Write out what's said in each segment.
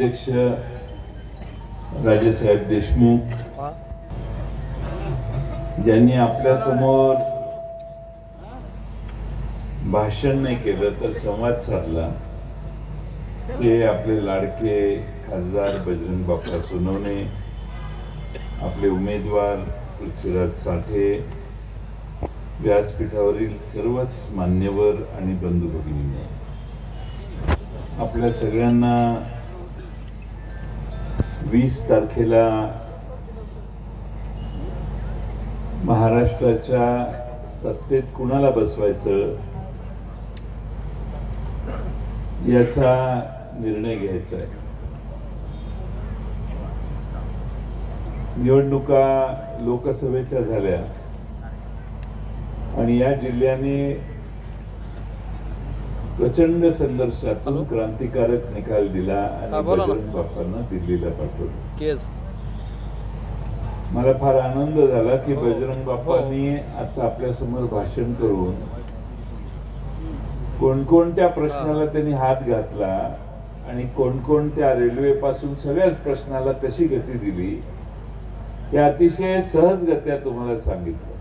अध्यक्ष राजेसाहेब देशमुख ज्यांनी आपल्यासमोर भाषण नाही केलं तर संवाद साधला. ते आपले लाडके खासदार बजरंग बाप्पा सोनवणे आपले उमेदवार पृथ्वीराज साठे व्यासपीठावरील सर्वच मान्यवर आणि बंधू भगिनी आपल्या सगळ्यांना वीस तारखेला महाराष्ट्राच्या सत्तेत कुणाला बसवायचं? याचा निर्णय घ्यायचा आहे. निवडणुका लोकसभेच्या झाल्या आणि या जिल्ह्याने प्रचंड संघर्षातून? क्रांतिकारक निकाल दिला हा, आणि. बजरंग बाप्पांना दिल्लीला पाठवलं मला फार आनंद झाला की हो. बजरंग बाप्पांनी आता आपल्यासमोर भाषण करून कोणकोणत्या प्रश्नाला त्यांनी हात घातला आणि कोणकोणत्या रेल्वे पासून सगळ्याच प्रश्नाला कशी गती दिली हे अतिशय सहजगत्या तुम्हाला सांगितलं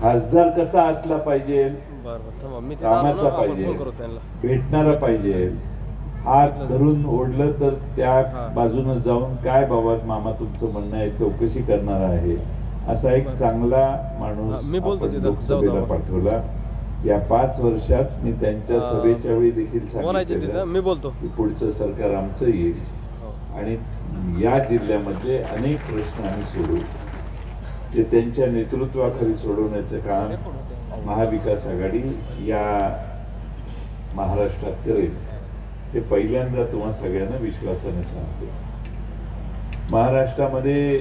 खासदार कसा असला पाहिजे बर बर थांबा मी तिथं आलो कामाचा ना आपण पाहिजे फोन करू त्यांना भेटणारा पाहिजे हात धरून ओढलं तर त्या. बाजूनं जाऊन काय बाबा मामा तुमचं म्हणणं आहे चौकशी करणार आहे असा एक. चांगला हा, माणूस मी बोलतो आपण तिथं. जाऊ लोकसभेला जाऊ. पाठवला या पाच वर्षात मी त्यांच्या हा. सभेच्या वेळी देखील बोलायचे तिथं सांगितलं मी बोलतो की पुढचं सरकार आमचं येईल हो. आणि या जिल्ह्यामध्ये अनेक प्रश्न आम्ही सोडवू ते त्यांच्या नेतृत्वाखाली सोडवण्याचं काम महाविकास आघाडी या महाराष्ट्रात करेल ते पहिल्यांदा तुम्हा सगळ्यांना विश्वासाने सांगतो. महाराष्ट्रामध्ये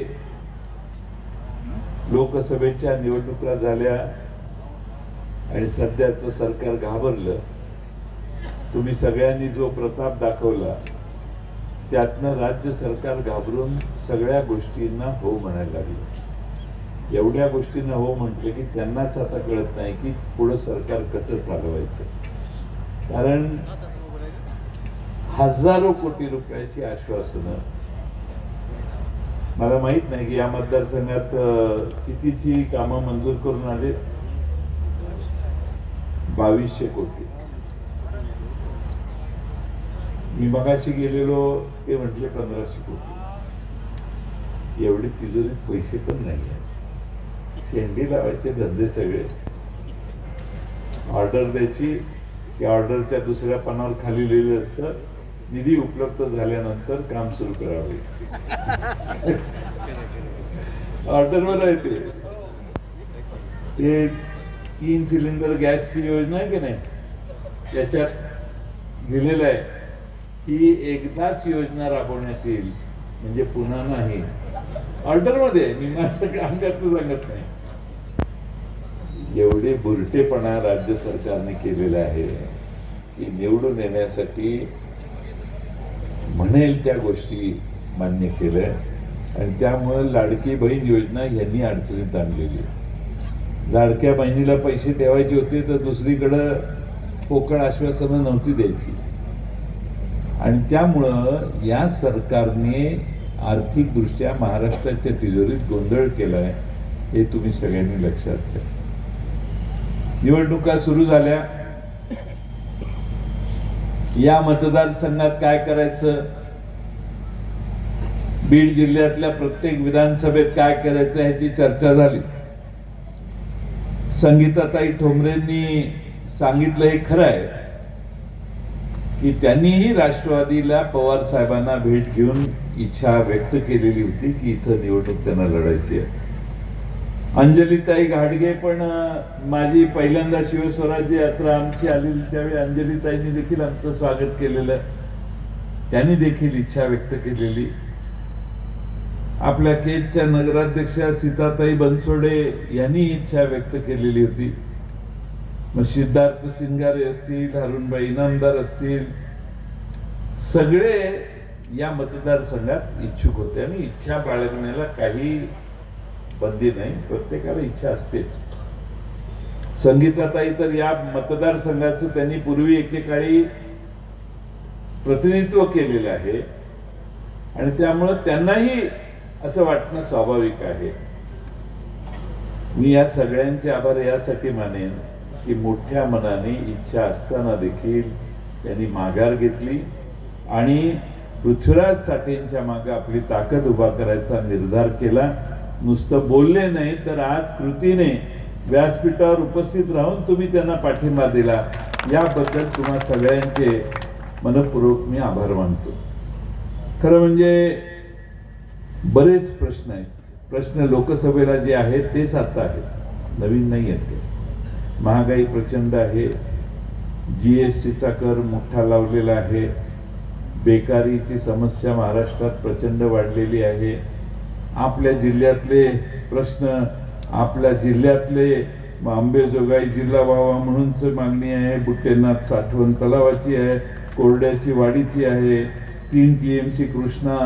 लोकसभेच्या निवडणुका झाल्या आणि सध्याचं सरकार घाबरलं तुम्ही सगळ्यांनी जो प्रताप दाखवला त्यातनं राज्य सरकार घाबरून सगळ्या गोष्टींना हो म्हणायला लागले. एवढ्या गोष्टींना हो म्हटलं की त्यांनाच आता कळत नाही की पुढं सरकार कसं चालवायचं. कारण हजारो कोटी रुपयाची आश्वासनं. मला माहीत नाही की या मतदारसंघात कितीची कामं मंजूर करून आले? बावीसशे कोटी. मी मगाशी गेलेलो ते म्हटले पंधराशे कोटी. एवढे तिजोरीत पैसे पण नाही आहेत शेंडी लावायचे धंदे सगळे. ऑर्डर द्यायची त्या ऑर्डरच्या दुसऱ्या पानावर खाली लिहिलं असतं. निधी उपलब्ध झाल्यानंतर काम सुरू करावे. ऑर्डरवर आहे ते. ते तीन सिलेंडर गॅसची योजना आहे की नाही? त्याच्यात लिहिलेलं आहे ही एकदाच योजना राबवण्यात येईल. म्हणजे पुन्हा नाही. ऑर्डरमध्ये मी माझ्याकडे काम सांगत नाही. एवढे बुरटेपणा राज्य सरकारने केलेला आहे की निवडून येण्यासाठी म्हणेल त्या गोष्टी मान्य केल्या. आणि त्यामुळे लाडकी बहीण योजना यांनी अडचणीत आणलेली. लाडक्या बहिणीला पैसे ठेवायचे होते तर दुसरीकडं पोकळ आश्वासनं नव्हती द्यायची. आणि त्यामुळं या सरकारने आर्थिकदृष्ट्या महाराष्ट्राच्या तिजोरीत गोंधळ केलाय हे तुम्ही सगळ्यांनी लक्षात घ्या. निवडणुका सुरू झाल्या. या मतदारसंघात काय करायचं? बीड जिल्ह्यातल्या प्रत्येक विधानसभेत काय करायचं ह्याची चर्चा झाली. संगीताताई ठोंबरेंनी सांगितलं हे खरं आहे. की त्यांनीही राष्ट्रवादीला पवार साहेबांना भेट घेऊन इच्छा व्यक्त केलेली होती की इथं निवडणूक त्यांना लढायची आहे. अंजलीताई घाडगे पण माझी पहिल्यांदा शिवस्वराज्य यात्रा आमची आलेली त्यावेळी अंजलीताईंनी देखील आमचं स्वागत केलेलं त्यांनी देखील इच्छा व्यक्त केलेली. आपल्या केजच्या नगराध्यक्षा सीताताई बनसोडे यांनी इच्छा व्यक्त केलेली होती. मग सिद्धार्थ सिंगारे असतील अरुणबाई इनामदार असतील सगळे या मतदारसंघात इच्छुक होते आणि इच्छा बाळगण्याला काही बंदी नाही. प्रत्येकाला इच्छा असतेच. संगीताताई तर या मतदारसंघाचं त्यांनी पूर्वी एकेकाळी प्रतिनिधित्व केलेलं आहे. आणि त्यामुळं त्यांनाही असं वाटणं स्वाभाविक आहे. मी या सगळ्यांचे आभार यासाठी मानेन. की मोठ्या मनाने इच्छा असताना देखील त्यांनी माघार घेतली आणि पृथ्वीराज साठेंच्या मागे आपली ताकद उभा करायचा निर्धार केला. नुसतं बोलले नाही तर आज कृतीने व्यासपीठावर उपस्थित राहून तुम्ही त्यांना पाठिंबा दिला. याबद्दल तुम्हा सगळ्यांचे मनपूर्वक मी आभार मानतो. खरं म्हणजे बरेच प्रश्न आहेत. प्रश्न लोकसभेला जे आहेत तेच आता आहेत. नवीन नाही आहेत ते. महागाई प्रचंड आहे. जी एस टीचा कर मोठा लावलेला आहे. बेकारीची समस्या महाराष्ट्रात प्रचंड वाढलेली आहे. आपल्या जिल्ह्यातले प्रश्न आपल्या जिल्ह्यातले आंबेजोगाई अंबेजोगाई जिल्हा व्हावा म्हणूनच मागणी आहे. बुट्टेनाथ साठवण तलावाची आहे. कोरड्याची वाडीची आहे. तीन टी एमची कृष्णा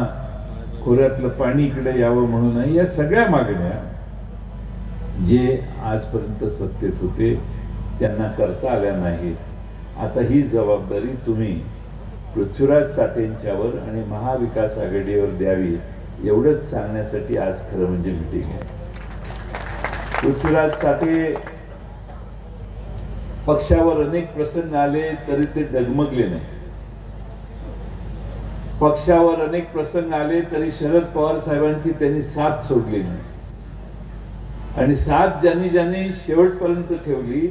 खोऱ्यातलं पाणी इकडे यावं म्हणून आहे. या सगळ्या मागण्या जे आजपर्यंत सत्तेत होते त्यांना करता आल्या नाहीत. आता ही जबाबदारी तुम्ही पृथ्वीराज साठेंच्यावर आणि महाविकास आघाडीवर द्यावी एवढंच सांगण्यासाठी आज खरं म्हणजे मिटिंग आहे. पृथ्वीराज साठे पक्षावर अनेक प्रसंग आले तरी ते डगमगले नाही. पक्षावर अनेक प्रसंग आले तरी शरद पवार साहेबांची त्यांनी साथ सोडली नाही. आणि साथ ज्यांनी ज्यांनी शेवटपर्यंत ठेवली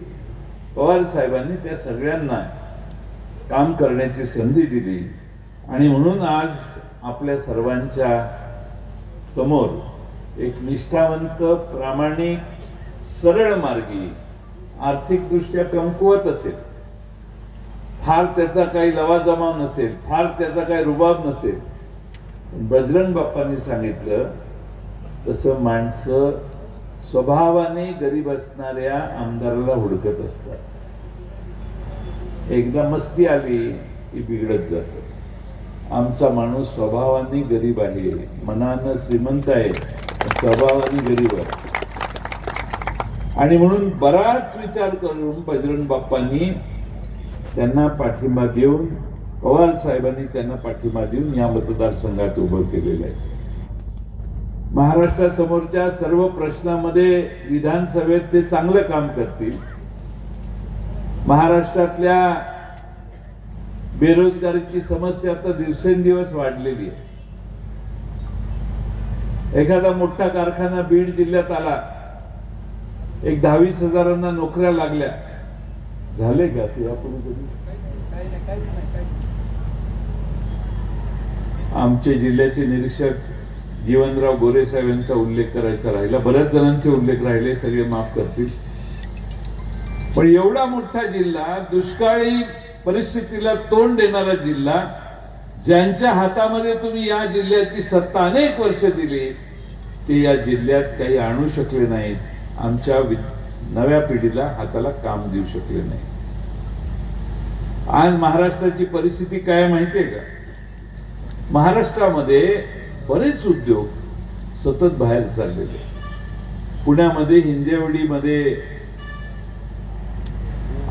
पवार साहेबांनी त्या सगळ्यांना काम करण्याची संधी दिली. आणि म्हणून आज आपल्या सर्वांच्या समोर एक निष्ठावंत प्रामाणिक सरळ मार्गी आर्थिकदृष्ट्या कमकुवत असेल. फार त्याचा काही लवाजमाव नसेल फार त्याचा काही रुबाब नसेल. बजरंग बाप्पांनी सांगितलं तसं माणसं स्वभावाने गरीब असणाऱ्या आमदाराला हुडकत असतात. एकदा मस्ती आली की बिघडत जात. आमचा माणूस स्वभावाने गरीब आहे मनानं श्रीमंत आहे स्वभावाने गरीब आहे. आणि म्हणून बराच विचार करून बजरंग बाप्पांनी त्यांना पाठिंबा देऊन पवार साहेबांनी त्यांना पाठिंबा देऊन या मतदारसंघात उभं केलेलं आहे. महाराष्ट्रासमोरच्या सर्व प्रश्नामध्ये विधानसभेत ते चांगलं काम करतील. महाराष्ट्रातल्या बेरोजगारीची समस्या आता दिवसेंदिवस वाढलेली आहे. एखादा मोठा कारखाना बीड जिल्ह्यात आला एक दहावीस हजारांना नोकऱ्या लागल्या झाले का ते आपण आमचे जिल्ह्याचे निरीक्षक जीवनराव गोरे साहेब यांचा उल्लेख करायचा राहिला. बऱ्याच जणांचे उल्लेख राहिले सगळे माफ करतील. पण एवढा मोठा जिल्हा दुष्काळी परिस्थितीला तोंड देणारा जिल्हा ज्यांच्या हातामध्ये तुम्ही या जिल्ह्याची सत्ता अनेक वर्ष दिली ते या जिल्ह्यात काही आणू शकले नाहीत. आमच्या नव्या पिढीला हाताला काम देऊ शकले नाही आज महाराष्ट्राची परिस्थिती काय माहितीये का? महाराष्ट्रामध्ये बरेच उद्योग सतत बाहेर चाललेले पुण्यामध्ये हिंजेवडीमध्ये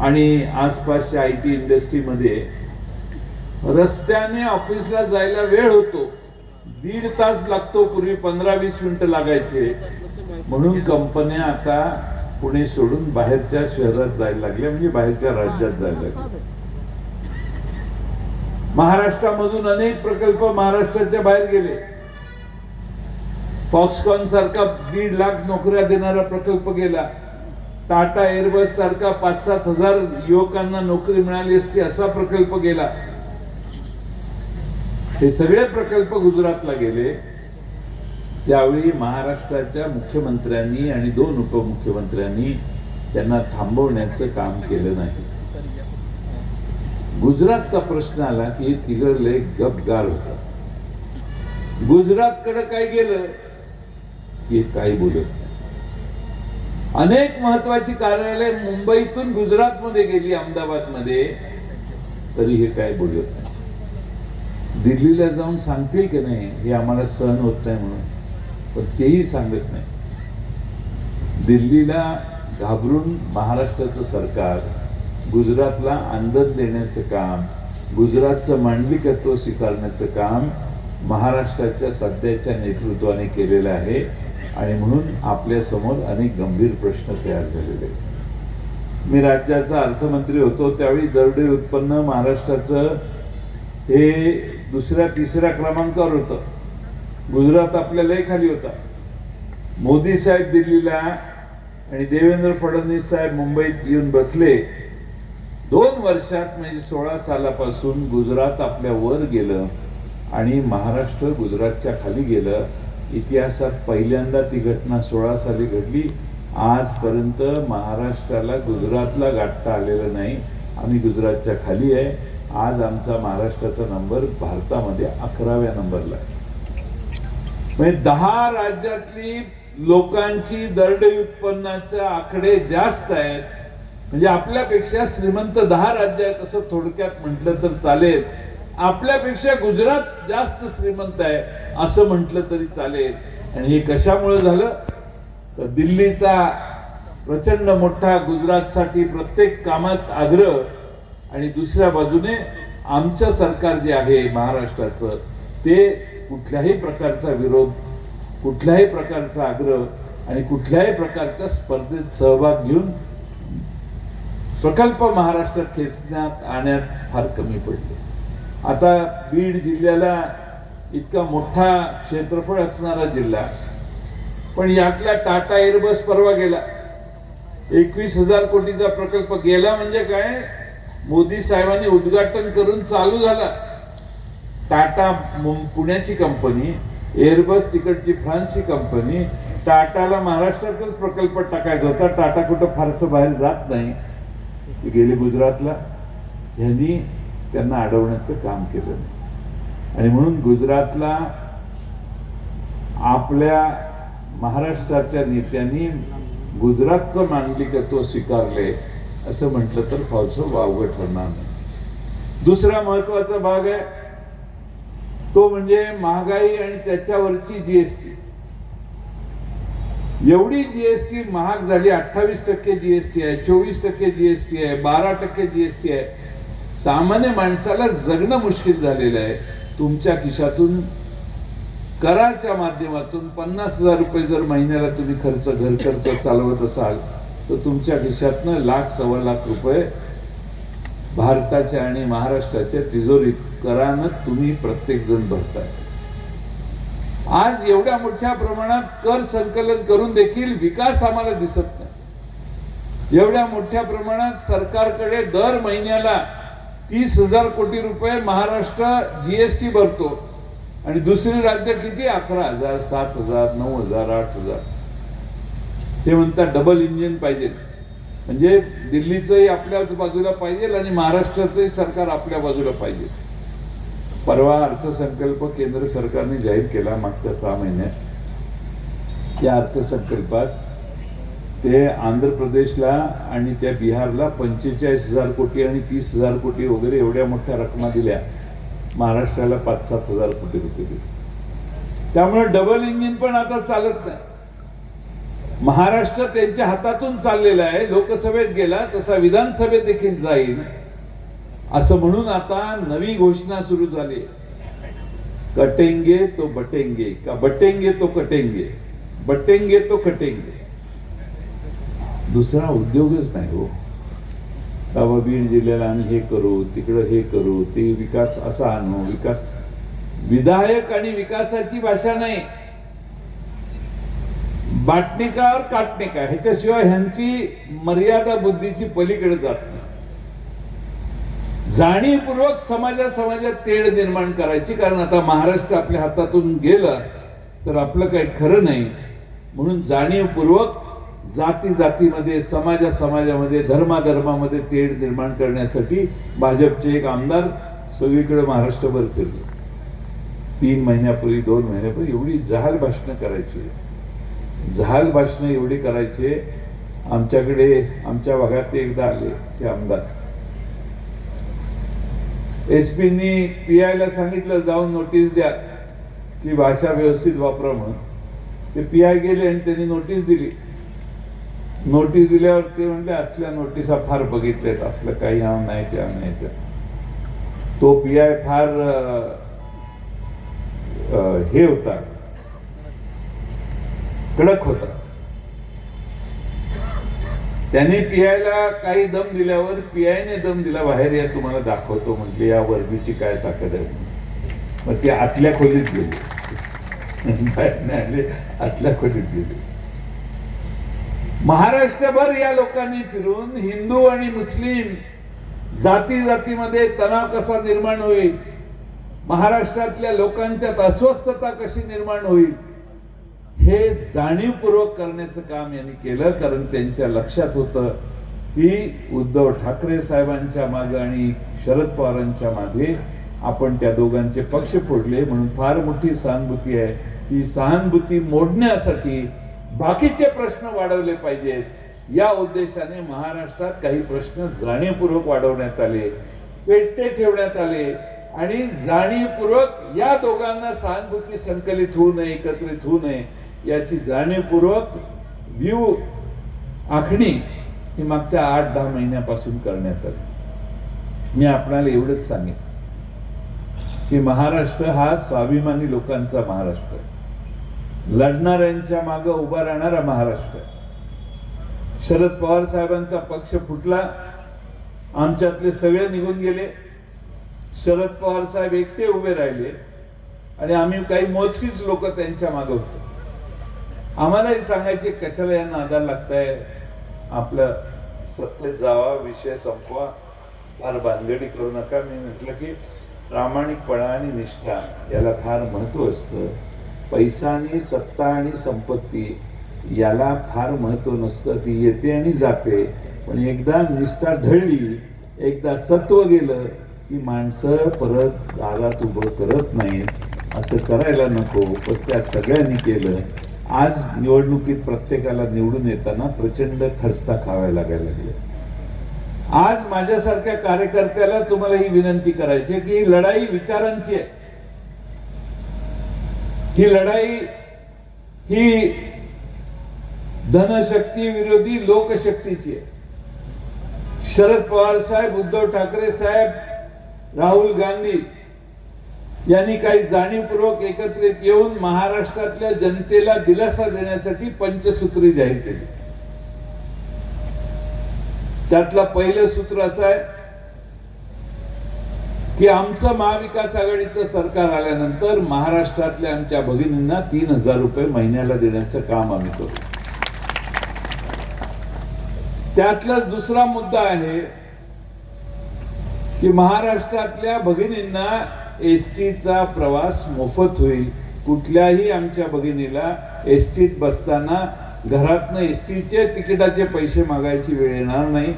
आणि आसपासच्या आय टी इंडस्ट्रीमध्ये रस्त्याने ऑफिसला जायला वेळ होतो. दीड तास लागतो पूर्वी पंधरा वीस मिनिटं लागायचे. म्हणून कंपन्या आता पुणे सोडून बाहेरच्या शहरात जायला लागल्या म्हणजे बाहेरच्या राज्यात जायला लागल्या. महाराष्ट्रामधून अनेक प्रकल्प महाराष्ट्राच्या बाहेर गेले. फॉक्सकॉन सारखा दीड लाख नोकऱ्या देणारा प्रकल्प गेला. टाटा एअरबस सारखा पाच सात हजार युवकांना नोकरी मिळाली असती असा प्रकल्प गेला. हे सगळे प्रकल्प गुजरातला गेले. त्यावेळी महाराष्ट्राच्या मुख्यमंत्र्यांनी आणि दोन उपमुख्यमंत्र्यांनी त्यांना थांबवण्याचं काम केलं नाही. गुजरातचा प्रश्न आला की तिघडले गपगार होता गुजरातकडे काय गेलं? की काही बोलत अनेक महत्वाची कार्यालय मुंबईतून गुजरातमध्ये गेली अहमदाबादमध्ये. तरी हे काय बोलत नाही. दिल्लीला जाऊन सांगतील की नाही हे आम्हाला सहन होत नाही म्हणून. पण तेही सांगत नाही. दिल्लीला घाबरून महाराष्ट्राचं सरकार गुजरातला आंदोलन देण्याचं काम गुजरातचं मांडलिकत्व स्वीकारण्याचं काम महाराष्ट्राच्या सध्याच्या नेतृत्वाने केलेलं आहे. आणि म्हणून आपल्यासमोर अनेक गंभीर प्रश्न तयार झालेले मी राज्याचा अर्थमंत्री होतो त्यावेळी दरडे उत्पन्न महाराष्ट्राचं हे दुसऱ्या तिसऱ्या क्रमांकावर होतं. गुजरात आपल्या लय खाली होता. मोदी साहेब दिल्लीला आणि देवेंद्र फडणवीस साहेब मुंबईत येऊन बसले. दोन वर्षात म्हणजे सोळा सालापासून गुजरात आपल्या वर गेलं आणि महाराष्ट्र गुजरातच्या खाली गेलं. इतिहासात पहिल्यांदा ती घटना सोळा साली घडली. आजपर्यंत महाराष्ट्राला गुजरातला गाठता आलेलं नाही. आम्ही गुजरातच्या खाली आहे. आज आमचा महाराष्ट्राचा नंबर भारतामध्ये अकराव्या नंबरला आहे. म्हणजे दहा राज्यातली लोकांची दरडोई उत्पन्नाचे आकडे जास्त आहेत. म्हणजे आपल्यापेक्षा श्रीमंत दहा राज्य आहेत असं थोडक्यात म्हटलं तर चालेल. आपल्यापेक्षा गुजरात जास्त श्रीमंत आहे असं म्हटलं तरी चालेल. आणि हे कशामुळे झालं? तर दिल्लीचा प्रचंड मोठा गुजरातसाठी प्रत्येक कामात आग्रह आणि दुसऱ्या बाजूने आमचं सरकार जे आहे महाराष्ट्राचं ते कुठल्याही प्रकारचा विरोध कुठल्याही प्रकारचा आग्रह आणि कुठल्याही प्रकारच्या स्पर्धेत सहभाग घेऊन प्रकल्प महाराष्ट्रात खेचण्यात आणण्यात फार कमी पडले. आता बीड जिल्ह्याला इतका मोठा क्षेत्रफळ असणारा जिल्हा. पण यातला टाटा एअरबस परवा गेला. एकवीस हजार कोटीचा प्रकल्प गेला म्हणजे काय? मोदी साहेबांनी उद्घाटन करून चालू झाला. टाटा पुण्याची कंपनी एअरबस तिकडची फ्रान्सची कंपनी टाटाला महाराष्ट्रातच प्रकल्प टाकायचा होता. टाटा कुठं फारसं बाहेर जात नाही. गेले गुजरातला. ह्यांनी त्यांना अडवण्याचं काम केलं. नाही आणि म्हणून गुजरातला आपल्या महाराष्ट्राच्या नेत्यांनी गुजरातचं मांडलिकत्व स्वीकारले असं म्हटलं तर फारसं वावगं ठरणार नाही. दुसरा महत्त्वाचा भाग आहे तो म्हणजे महागाई आणि त्याच्यावरची जीएसटी एवढी जीएसटी महाग झाली अठ्ठावीस टक्के जीएसटी आहे चोवीस टक्के जीएसटी आहे बारा टक्के जीएसटी आहे सामान्य माणसाला जगणं मुश्किल झालेलं आहे. तुमच्या खिशातून कराच्या माध्यमातून पन्नास हजार रुपये जर महिन्याला तुम्ही खर्च घर खर्च चालवत असाल तर तुमच्या खिशातनं लाख सव्वा लाख रुपये भारताच्या आणि महाराष्ट्राच्या तिजोरीत करानं तुम्ही प्रत्येक जण भरताय. आज एवढ्या मोठ्या प्रमाणात कर संकलन करून देखील विकास आम्हाला दिसत नाही. एवढ्या मोठ्या प्रमाणात सरकारकडे दर महिन्याला तीस हजार कोटी रुपये महाराष्ट्र जीएसटी भरतो. आणि दुसरी राज्य किती? अकरा हजार सात हजार नऊ हजार आठ हजार. ते म्हणतात डबल इंजिन पाहिजे. म्हणजे दिल्लीचंही आपल्या बाजूला पाहिजे आणि महाराष्ट्राचंही सरकार आपल्या बाजूला पाहिजे. परवा अर्थसंकल्प केंद्र सरकारने जाहीर केला मागच्या सहा महिन्यात. त्या अर्थसंकल्पात ते आंध्र प्रदेशला आणि त्या बिहारला पंचेचाळीस हजार कोटी आणि तीस हजार कोटी वगैरे एवढ्या मोठ्या रकमा दिल्या. महाराष्ट्राला पाच सात हजार कोटी रुपये दिले. त्यामुळे डबल इंजिन पण आता चालत नाही. महाराष्ट्र त्यांच्या हातातून चाललेला आहे. लोकसभेत गेला तसा विधानसभेत देखील जाईल. असं म्हणून आता नवी घोषणा सुरू झाली. कटेंगे तो बटेंगे. का बटेंगे तो कटेंगे. बटेंगे तो कटेंगे. दुसरा उद्योगच नाही हो. बाबा बीड जिल्ह्याला आम्ही हे करू तिकडं हे करू ते विकास असा आणू विकास विधायक आणि विकासाची भाषा नाही. बाटणिका और ह्याच्याशिवाय ह्यांची मर्यादा बुद्धीची पलीकडे जात नाही. जाणीवपूर्वक समाजा समाजात तेढ निर्माण करायची कारण आता महाराष्ट्र आपल्या हातातून गेलं तर आपलं काही खरं नाही. म्हणून जाणीवपूर्वक जाती जातीमध्ये समाजा समाजामध्ये धर्माधर्मामध्ये तेढ निर्माण करण्यासाठी भाजपचे एक आमदार सगळीकडे महाराष्ट्रभर फिरले. तीन महिन्यापूर्वी दोन महिन्यापूर्वी एवढी जहाल भाषणं करायची. जहाल भाषणं एवढी करायचे आमच्याकडे आमच्या भागात ते एकदा आले ते आमदार. एस पीनी पी आयला सांगितलं जाऊन नोटीस द्या की भाषा व्यवस्थित वापरा म्हणून. ते पी आय गेले आणि त्यांनी नोटीस दिली. नोटीस दिल्यावर ते म्हणजे असल्या नोटिसा फार बघितल्यात असलं काही हा नाही त्या नाही. त्या तो पी आय फार हे होता. कडक होता. त्याने पीआयला काही दम दिल्यावर पीआयने दम दिला बाहेर या तुम्हाला दाखवतो म्हटले या वर्दीची काय ताकद आहे? मग ते आतल्या खोलीत गेले. नाही आतल्या खोलीत गेले. महाराष्ट्रभर या लोकांनी फिरून हिंदू आणि मुस्लिम जाती जातीमध्ये तणाव कसा निर्माण होईल? महाराष्ट्रातल्या लोकांच्यात अस्वस्थता कशी निर्माण होईल? हे जाणीवपूर्वक करण्याचं काम यांनी केलं कारण त्यांच्या लक्षात होतं की उद्धव ठाकरे साहेबांच्या मागे आणि शरद पवारांच्या मागे आपण त्या दोघांचे पक्ष फोडले. म्हणून फार मोठी सहानुभूती आहे. ही सहानुभूती मोडण्यासाठी बाकीचे प्रश्न वाढवले पाहिजेत या उद्देशाने महाराष्ट्रात काही प्रश्न जाणीवपूर्वक वाढवण्यात आले पेटते ठेवण्यात आले आणि जाणीवपूर्वक या दोघांना सहानुभूती संकलित होऊ नये एकत्रित होऊ नये याची जाणीवपूर्वक व्ह्यू आखणी ही मागच्या आठ दहा महिन्यापासून करण्यात आली मी आपणाला एवढंच सांगेन की महाराष्ट्र हा स्वाभिमानी लोकांचा महाराष्ट्र आहे. लढणाऱ्यांच्या मागे उभा राहणारा महाराष्ट्र. शरद पवार साहेबांचा पक्ष फुटला आमच्यातले सगळे निघून गेले. शरद पवार साहेब एकटे उभे राहिले आणि आम्ही काही मोजकीच लोक त्यांच्या मागे होतो. आम्हालाही सांगायचे कशाला या आधार लागताय? आपलं सत्तेत जावा विषय संपवा. फार बांधगडी करू नका. मी म्हटलं की प्रामाणिकपणा आणि निष्ठा याला फार महत्त्व असतं. पैसा आणि सत्ता आणि संपत्ती याला फार महत्त्व नसतं. ती येते आणि जाते. पण एकदा निष्ठा ढळली एकदा सत्व गेलं की माणसं परत दारात उभं करत नाहीत. असं करायला नको. पण त्या सगळ्यांनी केलं. आज निवडणुकीत प्रत्येकाला निवडून येताना प्रचंड खस्ता खावायला लागायला लागले. आज माझ्यासारख्या कार्यकर्त्याला तुम्हाला ही विनंती करायची आहे की लढाई विचारांची आहे. ही लढाई ही धनशक्ती विरोधी लोकशक्तीची आहे. शरद पवार साहेब उद्धव ठाकरे साहेब राहुल गांधी यांनी काही जाणीवपूर्वक एकत्रित येऊन महाराष्ट्रातल्या जनतेला दिलासा देण्यासाठी पंचसूत्री जाहीर केली. त्यातला पहिलं सूत्र असं आहे की आमचं महाविकास आघाडीचं सरकार आल्यानंतर महाराष्ट्रातल्या आमच्या भगिनींना तीन हजार रुपये महिन्याला देण्याचं काम आम्ही करू. त्यातलाच दुसरा मुद्दा आहे की महाराष्ट्रातल्या भगिनींना एस टीचा प्रवास मोफत होईल. कुठल्याही आमच्या भगिनीला एस टीत बसताना घरातनं एस टीचे तिकिटाचे पैसे मागायची वेळ येणार नाही.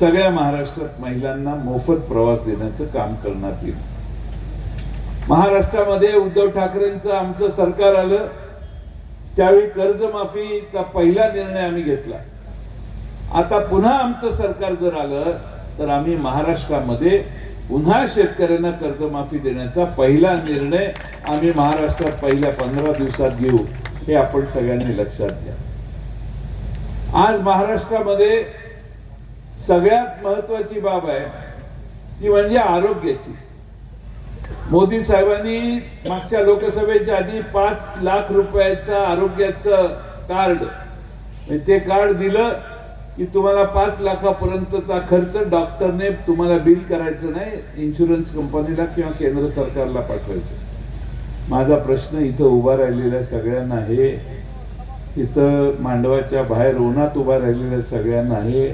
सगळ्या महाराष्ट्रात महिलांना मोफत प्रवास देण्याचं काम करण्यात येईल. महाराष्ट्रामध्ये उद्धव ठाकरेंचं आमचं सरकार आलं त्यावेळी कर्जमाफीचा पहिला निर्णय आम्ही घेतला. आता पुन्हा आमचं सरकार जर आलं तर आम्ही महाराष्ट्रामध्ये पुन्हा शेतकऱ्यांना कर्जमाफी देण्याचा पहिला निर्णय आम्ही महाराष्ट्रात पहिल्या पंधरा दिवसात घेऊ हे आपण सगळ्यांनी लक्षात घ्या. आज महाराष्ट्रामध्ये सगळ्यात महत्वाची बाब आहे ती म्हणजे आरोग्याची. मोदी साहेबांनी मागच्या लोकसभेच्या आधी पाच लाख रुपयाचा आरोग्याचं कार्ड ते कार्ड दिलं की तुम्हाला पाच लाखापर्यंतचा खर्च डॉक्टरने तुम्हाला बिल करायचं नाही इन्शुरन्स कंपनीला किंवा केंद्र सरकारला पाठवायचं. माझा प्रश्न इथं उभा राहिलेल्या सगळ्यांना आहे इथं मांडवाच्या बाहेर उन्हात उभा राहिलेल्या सगळ्यांना आहे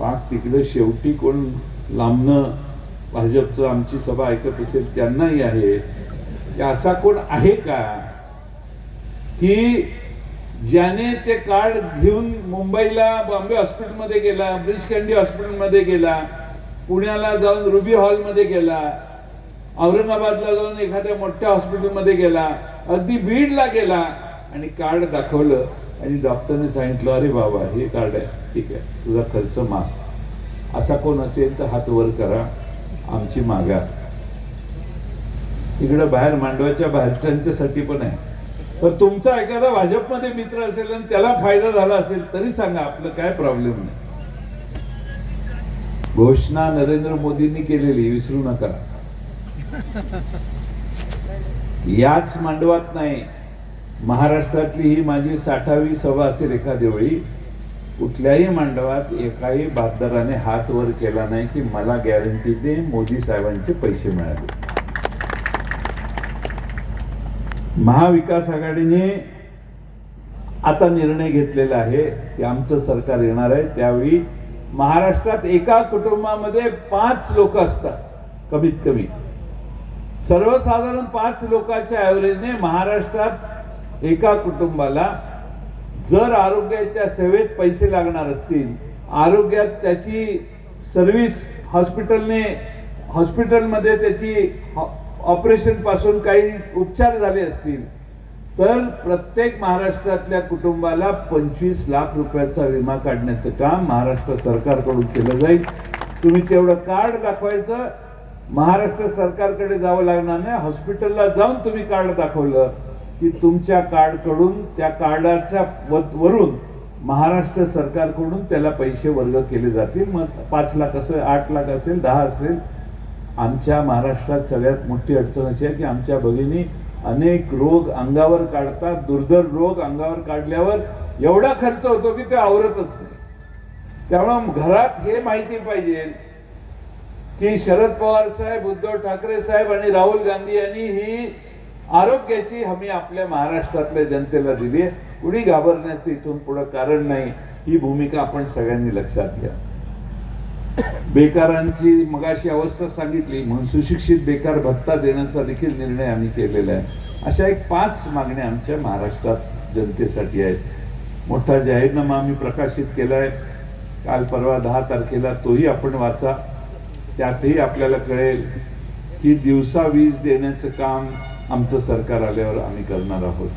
पाक तिकडे शेवटी कोण लांबणं भाजपचं आमची सभा ऐकत असेल त्यांनाही आहे. की असा कोण आहे का? की ज्याने ते कार्ड घेऊन मुंबईला बॉम्बे हॉस्पिटलमध्ये गेला ब्रिज कँडी हॉस्पिटलमध्ये गेला पुण्याला जाऊन रुबी हॉलमध्ये गेला औरंगाबादला जाऊन एखाद्या मोठ्या हॉस्पिटलमध्ये गेला अगदी बीडला गेला आणि कार्ड दाखवलं. आणि डॉक्टरने सांगितलं अरे बाबा हे कार्ड आहे. ठीक आहे. तुझा खर्च माफ. असा कोण असेल तर हात वर करा. आमची मागा इकडं बाहेर मांडवाच्या बाहेरच्यांच्यासाठी पण आहे. तर तुमचा एखादा भाजपमध्ये मित्र असेल आणि त्याला फायदा झाला असेल तरी सांगा आपलं काय प्रॉब्लेम नाही. घोषणा नरेंद्र मोदींनी केलेली विसरू नका. याच मांडवात नाही. महाराष्ट्रातली ही माझी साठावी सभा असेल एखाद्या वेळी कुठल्याही मांडवात एकाही बातदाराने हात वर केला नाही की मला गॅरंटी दे मोदी साहेबांचे पैसे मिळाले. महाविकास आघाडीने आता निर्णय घेतलेला आहे की आमचं सरकार येणार आहे. त्यावेळी महाराष्ट्रात एका कुटुंबामध्ये पाच लोक असतात कमीत कमी. सर्वसाधारण पाच लोकांच्या ऍव्हरेजने महाराष्ट्रात एका कुटुंबाला जर आरोग्याच्या सेवेत पैसे लागणार असतील आरोग्यात त्याची सर्व्हिस हॉस्पिटलने हॉस्पिटलमध्ये त्याची ऑपरेशनपासून काही उपचार झाले असतील तर प्रत्येक महाराष्ट्रातल्या कुटुंबाला पंचवीस लाख रुपयाचा विमा काढण्याचं काम महाराष्ट्र सरकारकडून केलं जाईल. तुम्ही तेवढं कार्ड दाखवायचं. महाराष्ट्र सरकारकडे जावं लागणार नाही. हॉस्पिटलला जाऊन तुम्ही कार्ड दाखवलं. की तुमच्या कार्डकडून त्या कार्डाच्या वरून महाराष्ट्र सरकारकडून त्याला पैसे वर्ग केले जातील. मग पाच लाख असेल आठ लाख असेल दहा असेल. आमच्या महाराष्ट्रात सगळ्यात मोठी अडचण अशी आहे की आमच्या भगिनी अनेक रोग अंगावर काढतात. दुर्धर रोग अंगावर काढल्यावर एवढा खर्च होतो की ते आवरतच नाही. त्यामुळं घरात हे माहिती पाहिजे की शरद पवार साहेब उद्धव ठाकरे साहेब आणि राहुल गांधी यांनी ही आरोग्याची हमी आपल्या महाराष्ट्रातल्या जनतेला दिली आहे. कुणी घाबरण्याचं इथून पुढे कारण नाही ही भूमिका आपण सगळ्यांनी लक्षात घ्या. बेकारांची मगाशी अवस्था सांगितली म्हणून सुशिक्षित बेकार भत्ता देण्याचा देखील निर्णय आम्ही केलेला आहे. अशा एक पाच मागण्या आमच्या महाराष्ट्रात जनतेसाठी आहेत. मोठा जाहीरनामा आम्ही प्रकाशित केलाय काल परवा दहा तारखेला तोही आपण वाचा. त्यातही आपल्याला कळेल की दिवसा वीज देण्याचं काम आमचं सरकार आल्यावर आम्ही करणार आहोत.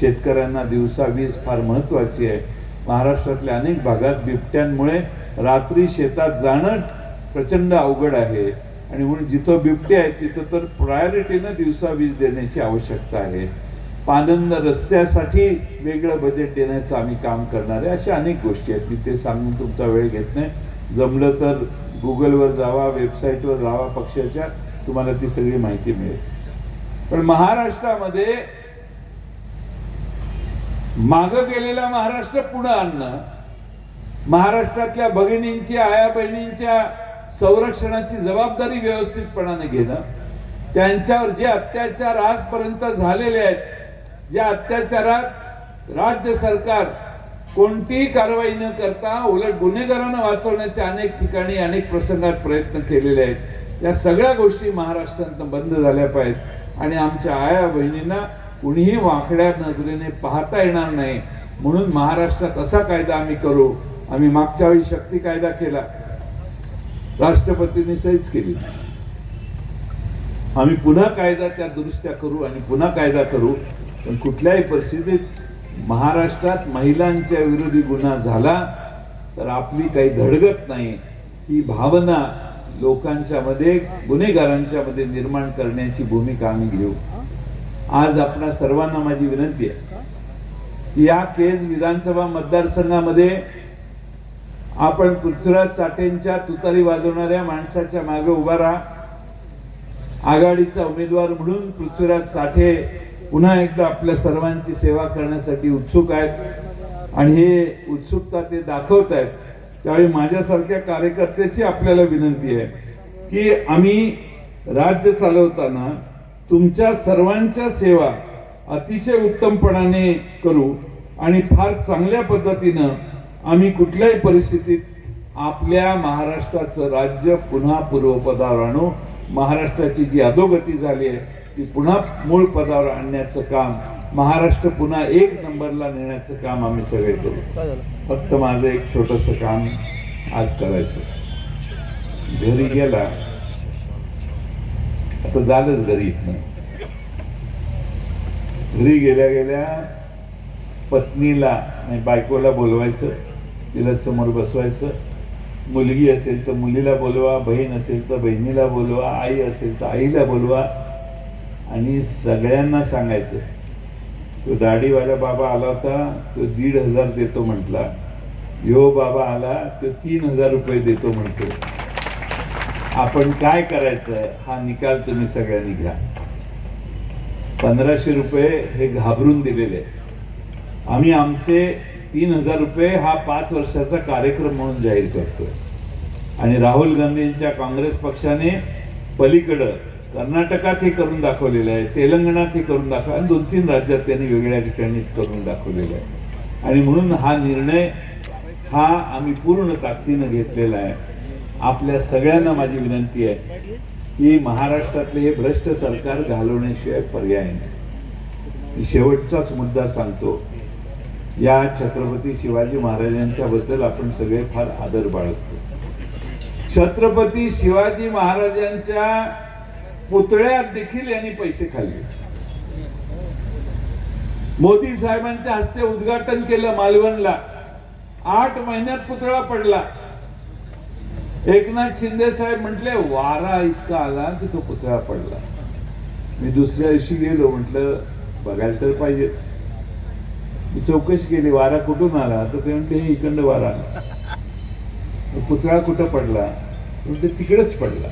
शेतकऱ्यांना दिवसा वीज फार महत्वाची आहे. महाराष्ट्रातल्या अनेक भागात बिबट्यांमुळे रात्री शेतात जाणं प्रचंड अवघड आहे. आणि म्हणून जिथं बिबटे आहेत तिथं तर प्रायोरिटीनं दिवसा वीज देण्याची आवश्यकता आहे. पानंद रस्त्यासाठी वेगळं बजेट देण्याचं आम्ही काम करणार आहे. अशा अनेक गोष्टी आहेत. मी ते सांगून तुमचा वेळ घेत नाही. जमलं तर गुगलवर जावा वेबसाईटवर जावा पक्षाच्या तुम्हाला ती सगळी माहिती मिळेल. पण महाराष्ट्रामध्ये माग गेलेला महाराष्ट्र पुढे आणणं महाराष्ट्रातल्या भगिनींची आया बहिणींच्या संरक्षणाची जबाबदारी व्यवस्थितपणाने घेणं त्यांच्यावर जे अत्याचार आजपर्यंत झालेले आहेत ज्या अत्याचारात राज्य सरकार कोणतीही कारवाई न करता उलट गुन्हेगारांना वाचवण्याच्या अनेक ठिकाणी अनेक प्रसंगात प्रयत्न केलेले आहेत. या सगळ्या गोष्टी महाराष्ट्रात बंद झाल्या पाहिजेत. आणि आमच्या आया बहिणींना कुणीही वाकड्या नजरेने पाहता येणार नाही. म्हणून महाराष्ट्रात असा कायदा आम्ही करू. आम्ही मागच्या वेळी शक्ती कायदा केला. राष्ट्रपतींनी सहीच केली. आम्ही पुन्हा कायदा त्या दुरुस्त्या करू आणि पुन्हा कायदा करू. पण कुठल्याही परिस्थितीत महाराष्ट्रात महिलांच्या विरोधी गुन्हा झाला तर आपली काही धडगत नाही. ही भावना लोकांच्या मध्ये गुन्हेगारांच्या मध्ये निर्माण करण्याची भूमिका आम्ही घेऊ. आज आपणा सर्वांना माझी विनंती आहे की या केज विधानसभा मतदारसंघामध्ये आपण पृथ्वीराज साठेंच्या तुतारी वाजवणाऱ्या माणसाच्या मागे उभा राहा. आघाडीचा उमेदवार म्हणून पृथ्वीराज साठे पुन्हा एकदा आपल्या सर्वांची सेवा करण्यासाठी उत्सुक आहेत. आणि हे उत्सुकता ते दाखवत आहेत. त्यावेळी माझ्यासारख्या कार्यकर्त्याची आपल्याला विनंती आहे की आम्ही राज्य चालवताना तुमच्या सर्वांच्या सेवा अतिशय उत्तमपणाने करू आणि फार चांगल्या पद्धतीनं आम्ही कुठल्याही परिस्थितीत आपल्या महाराष्ट्राचं राज्य पुन्हा पूर्वपदावर आणू. महाराष्ट्राची जी अधोगती झाली आहे ती पुन्हा मूळ पदावर आणण्याचं काम महाराष्ट्र पुन्हा एक नंबरला नेण्याचं काम आम्ही सगळे करू. फक्त माझं एक छोटस काम आज करायचं. घरी गेला आता झालंच घरी इथनं. घरी गेल्या गेल्या पत्नीला आणि बायकोला बोलवायचं तिला समोर बसवायचं. मुलगी असेल तर मुलीला बोलवा बहीण असेल तर बहिणीला बोलवा आई असेल तर आईला बोलवा आणि सगळ्यांना सांगायचं तो दाढीवाला बाबा आला होता तो दीड हजार देतो म्हटला. यो बाबा आला तो तीन हजार रुपये देतो म्हणतो. आपण काय करायचं? हा निकाल तुम्ही सगळ्यांनी घ्या. पंधराशे रुपये हे घाबरून दिलेले. आम्ही आमचे तीन हजार रुपये हा पाच वर्षाचा कार्यक्रम म्हणून जाहीर करतोय. आणि राहुल गांधींच्या काँग्रेस पक्षाने पलीकडं कर्नाटकात हे करून दाखवलेलं आहे तेलंगणात हे करून दाखव आणि दोन तीन राज्यात त्यांनी वेगळ्या ठिकाणी करून दाखवलेलं आहे. आणि म्हणून हा निर्णय हा आम्ही पूर्ण ताकदीनं घेतलेला आहे. आपल्या सगळ्यांना माझी विनंती आहे की महाराष्ट्रातले हे भ्रष्ट सरकार घालवण्याशिवाय पर्याय नाही. शेवटचाच मुद्दा सांगतो या छत्रपती शिवाजी महाराजांच्या बद्दल आपण सगळे फार आदर बाळगतो. छत्रपती शिवाजी महाराजांच्या पुतळ्यात देखील यांनी पैसे खाल्ले. मोदी साहेबांच्या हस्ते उद्घाटन केलं मालवणला. आठ महिन्यात पुतळा पडला. एकनाथ शिंदे साहेब म्हटले वारा इतका आला की तो पुतळा पडला. मी दुसऱ्या दिवशी गेलो म्हटलं बघायला तर पाहिजे. मी चौकशी केली वारा कुठून आला? तर ते म्हणते हे इकंड वारा आला. पुतळा कुठं पडला? म्हणते तिकडेच पडला.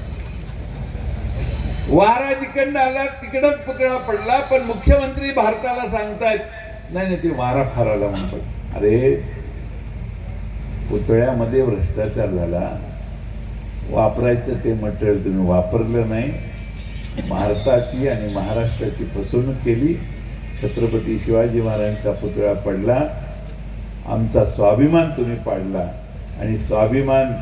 वारा जिकडं आला तिकडच पुतळा पडला पण मुख्यमंत्री भारताला सांगतायत नाही नाही ते वारा फार आला म्हणतात अरे पुतळ्यामध्ये भ्रष्टाचार झाला. वापरायचं ते मटेरियल तुम्ही वापरलं नाही. भारताची आणि महाराष्ट्राची फसवणूक केली. छत्रपती शिवाजी महाराजांचा पुतळा पडला. आमचा स्वाभिमान तुम्ही पाडला. आणि स्वाभिमान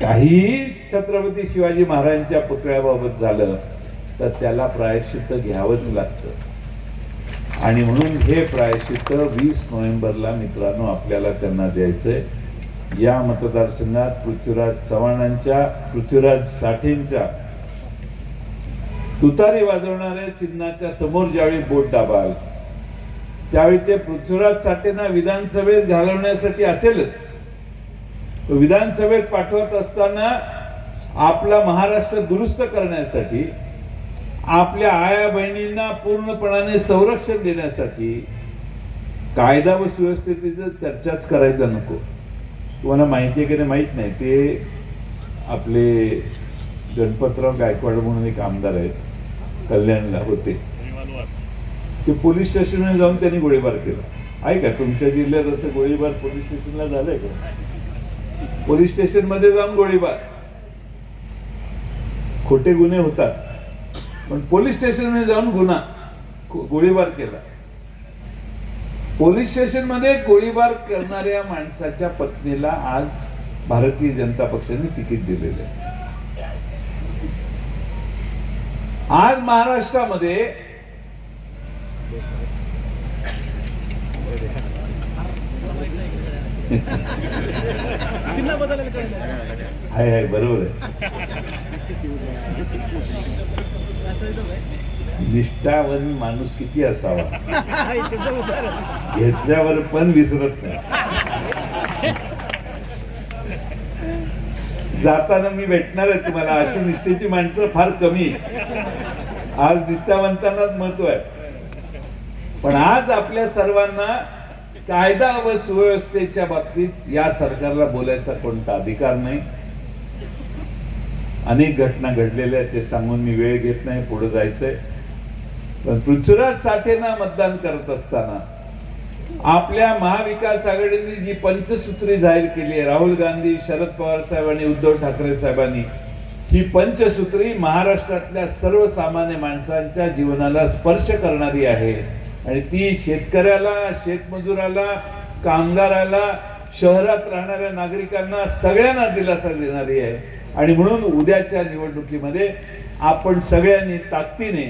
काही छत्रपती शिवाजी महाराजांच्या पुतळ्याबाबत झालं तर त्याला प्रायश्चित्त घ्यावंच लागतं. आणि म्हणून हे प्रायश्चित्त वीस नोव्हेंबरला मित्रांनो आपल्याला त्यांना द्यायचंय. या मतदारसंघात पृथ्वीराज चव्हाणांच्या पृथ्वीराज साठेंच्या तुतारी वाजवणाऱ्या चिन्हाच्या समोर ज्यावेळी बोट दाबाल त्यावेळी ते पृथ्वीराज साठेंना विधानसभेत घालवण्यासाठी असेलच. विधानसभेत पाठवत असताना आपला महाराष्ट्र दुरुस्त करण्यासाठी आपल्या आया बहिणींना पूर्णपणाने संरक्षण देण्यासाठी कायदा व सुव्यवस्थेची चर्चाच करायला नको. तुम्हाला माहिती आहे की नाही माहीत नाही. ते आपले गणपतराव गायकवाड म्हणून एक आमदार आहेत कल्याणला होते. ते पोलीस स्टेशनला जाऊन त्यांनी गोळीबार केला. आहे का तुमच्या जिल्ह्यात असं गोळीबार पोलीस स्टेशनला झालंय का? पोलीस स्टेशनमध्ये जाऊन गोळीबार. खोटे गुन्हे होतात. पण पोलीस स्टेशनमध्ये जाऊन गुन्हा गोळीबार केला. पोलीस स्टेशनमध्ये गोळीबार करणाऱ्या माणसाच्या पत्नीला आज भारतीय जनता पक्षाने तिकीट दिलेलं आहे. आज महाराष्ट्रामध्ये चिन्ह बदलायला कळलं. आहे आहे बरोबर आहे. निष्ठावन माणूस किती असावा? घेतल्यावर पण विसरत नाही. जाताना मी भेटणार आहे तुम्हाला. अशी निष्ठेची माणसं फार कमी. आज निष्ठावंतांनाच महत्त्व आहे. पण आज आपल्या सर्वांना कायदा व सुव्यवस्थेच्या बाबतीत या सरकारला बोलायचा कोणता अधिकार नाही. अनेक घटना घडलेल्या आहेत ते सांगून मी वेळ घेत नाही पुढे जायचंय. पण पृथ्वीराज साठेंना मतदान करत असताना आपल्या महाविकास आघाडीने जी पंचसूत्री जाहीर केली आहे राहुल गांधी शरद पवार साहेब आणि उद्धव ठाकरे साहेबांनी ही पंचसूत्री महाराष्ट्रातल्या सर्वसामान्य माणसांच्या जीवनाला स्पर्श करणारी आहे. आणि ती शेतकऱ्याला शेतमजुराला कामगाराला शहरात राहणाऱ्या नागरिकांना सगळ्यांना दिलासा देणारी आहे. आणि म्हणून उद्याच्या निवडणुकीमध्ये आपण सगळ्यांनी ताकदीने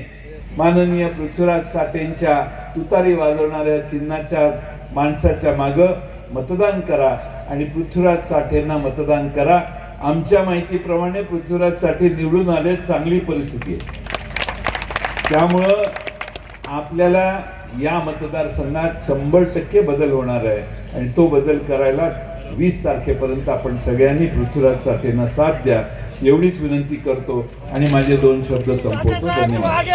माननीय पृथ्वीराज साठेंच्या तुतारी वाजवणाऱ्या चिन्हाच्या माणसाच्या माग मतदान करा आणि पृथ्वीराज साठेंना मतदान करा. आमच्या माहितीप्रमाणे पृथ्वीराज साठे निवडून आले चांगली परिस्थिती आहे. त्यामुळं आपल्याला या मतदारसंघात शंभर टक्के बदल होणार आहे. आणि तो बदल करायला वीस तारखेपर्यंत आपण सगळ्यांनी पृथ्वीराज साठेंना साथ द्या. एवढीच विनंती करतो. आणि माझे दोन शब्द संपवतो. धन्यवाद.